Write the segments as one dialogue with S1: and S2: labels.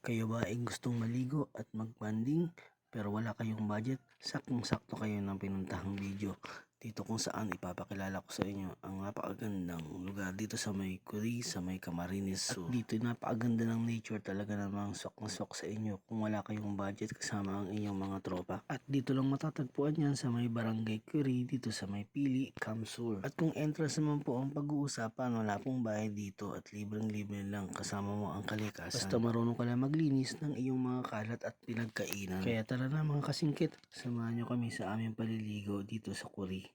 S1: Kayo ba ay gustong maligo at mag-banding pero wala kayong budget? Saktong-sakto kayo ng pinuntahang video. Dito kung saan ipapakilala ko sa inyo ang napakagandang lugar dito sa may Curi, sa may Camarines Sur. At dito napakaganda ng nature talaga namang sok na sok sa inyo kung wala kayong budget kasama ang inyong mga tropa. At dito lang matatagpuan yan sa may Barangay Curi, dito sa may Pili, Camsur. At kung entrance naman po ang pag-uusapan, wala pong bayad dito at libreng-libre lang kasama mo ang kalikasan. Basta marunong ka lang maglinis ng iyong mga kalat at pinagkainan. Kaya tara na mga kasingkit, samahan nyo kami sa aming paliligo dito sa Curi.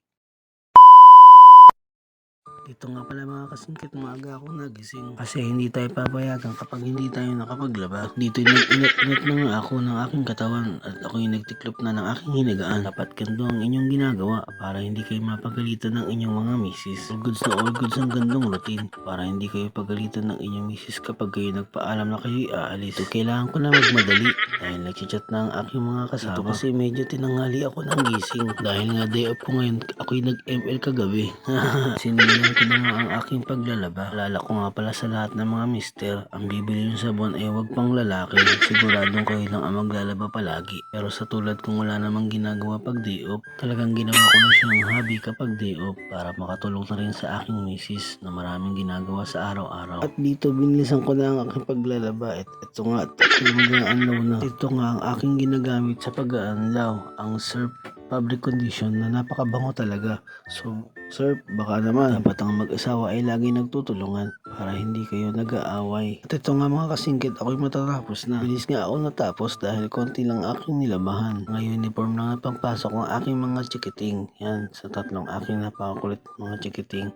S1: Dito nga pala mga kasingkit, maaga ako nagising. Kasi hindi tayo papayagan kapag hindi tayo nakapaglaba. Dito nag-init-init na nga ako ng aking katawan at ako yung nagtiklop na ng aking hinagaan. Dapat ganito ang inyong ginagawa para hindi kayo mapagalitan ng inyong mga misis. All goods na all goods ang gandong routine para hindi kayo pagalitan ng inyong misis kapag kayo nagpaalam na kayo aalis. So, kailangan ko na magmadali dahil nagchat na ang aking mga kasama. Ito kasi medyo tinanghali ako ng gising dahil nga day off ko ngayon ako'y nag-ML kagabi. Sinimulan ko na nga ang aking paglalaba. Alala ko nga pala sa lahat ng mga mister, ang bibili yung sabon ay wag pang lalaki. Siguradong kayo lang ang maglalaba palagi. Pero sa tulad kung wala namang ginagawa pag day off, talagang ginawa ko na siyang hobby kapag day off para makatulong na rin sa aking misis na maraming ginagawa sa araw-araw. At dito binilisan ko na ang aking paglalaba. At ito nga, mag-aanlaw na. Ito nga ang aking ginagamit sa pag-aanlaw, ang surf fabric condition na napakabango talaga. So, sir, baka naman dapat ang mag-asawa ay lagi nagtutulungan para hindi kayo nag-aaway. At ito nga mga kasingkit, ako'y matatapos na. Bilis nga ako natapos dahil konti lang aking nilabahan. Ngayon, uniform na nga pangpasok ng aking mga chikiting. Yan, sa tatlong aking napakakulit mga chikiting.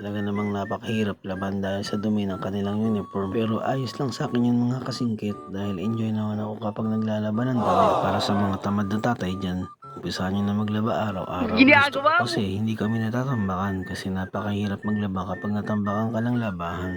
S1: Talaga namang napakahirap laban dahil sa dumi ng kanilang uniform. Pero ayos lang sa akin yun mga kasingkit dahil enjoy naman ako kapag naglalaban ng dami para sa mga tamad na tatay dyan. Umpisahan nyo na maglaba araw-araw. Gusto ko kasi hindi kami natatambakan kasi napakahirap maglaba kapag natambakan ka ng labahan.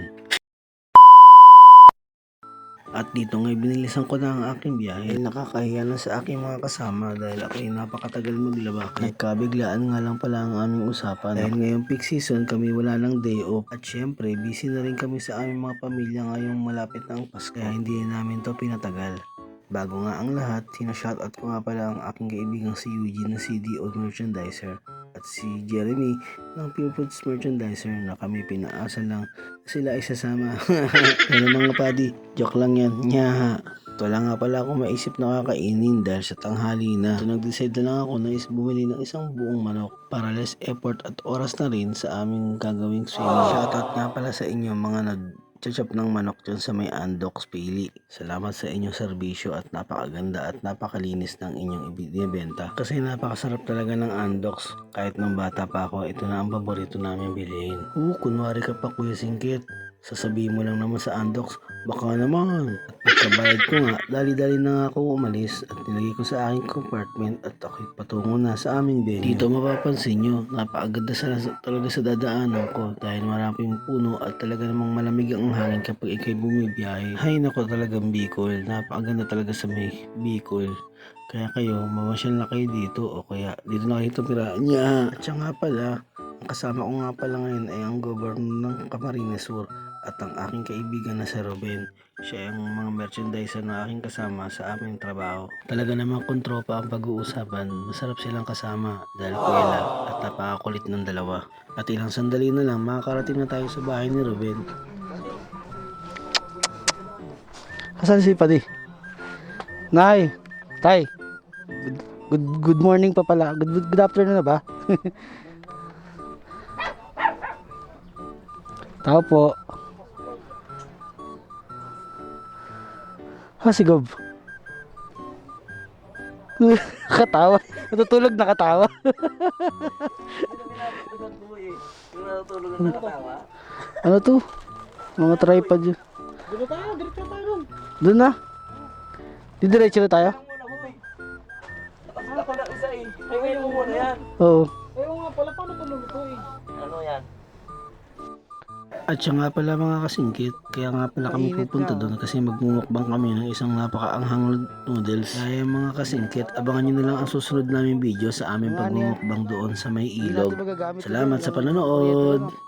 S1: At dito ngay binilisan ko na ang aking biyahe. Nakakahiya na sa aking mga kasama dahil ako ay napakatagal maglaba. Nagkabiglaan nga lang pala ang aming usapan. Dahil ngayong peak season kami wala ng day off. At syempre busy na rin kami sa aming mga pamilya ngayong malapit na ang Pasko. Kaya hindi namin to pinatagal. Bago nga ang lahat, sinashoutout ko nga pala ang aking kaibigang si Eugene na CDO merchandiser at si Jeremy ng Pure Foods merchandiser na kami pinaasa lang na sila ay sasama. Pero mga padi, joke lang yan. Nyaha. Wala nga pala ako maisip na kakainin dahil sa tanghali na. So nag-decide na lang ako na is bumili ng isang buong manok para less effort at oras na rin sa aming gagawing swimming. Shoutout nga pala sa inyo mga nag chachap ng manok dyan sa may Andox Pili. Salamat sa inyong serbisyo at napakaganda at napakalinis ng inyong ibinibenta. Kasi napakasarap talaga ng Andox. Kahit nung bata pa ako, ito na ang paborito namin bilhin. Oo, kunwari ka pa Kuya Singkit. Sasabihin mo lang naman sa Andox, baka naman. At pagkabayad ko nga, dali-dali na ako umalis at nilagay ko sa aking compartment at ako'y patungo na sa aming venue. Dito mapapansin nyo, napakaganda sa, talaga sa dadaanan ko dahil maraming puno at talaga namang malamig ang hangin kapag ikay bumibiyahe. Hay nako talagang Bicol, napakaganda talaga sa may Bicol. Kaya kayo, mamasyal na kayo dito o kaya dito na kayo tumira. Nya! At siya nga pala, ang kasama ko nga pala ngayon ay ang governor ng Camarines Sur at ang aking kaibigan na si Ruben. Siya yung mga merchandiser na aking kasama sa aming trabaho. Talaga namang kung tropa ang pag-uusapan, masarap silang kasama dahil kuwela at napakakulit ng dalawa. At ilang sandali na lang, makakarating na tayo sa bahay ni Ruben. Asan si Padi? Nay! Tay! Good, good, good morning pa pala. Good, good afternoon na ba? Tao po. Ha, si Gob. nakatawa. Natutulog nakatawa. ano to? Mga tripod yun.
S2: Dito tayo, diretso tayo doon.
S1: Doon na. Didiretso na tayo?
S2: Ano pala isa eh. Ay, ngayon mo muna yan.
S1: Oo.
S2: Ayaw nga pala, paano ito luluto eh? Ano yan?
S1: At siya nga pala mga kasingkit, kaya nga pala kami
S2: Mainit
S1: pupunta doon kasi magmumukbang kami ng isang napakaanghang noodles. Kaya mga kasingkit, abangan nyo na lang ang susunod naming video sa aming pagmumukbang doon sa may ilog. Salamat sa panonood!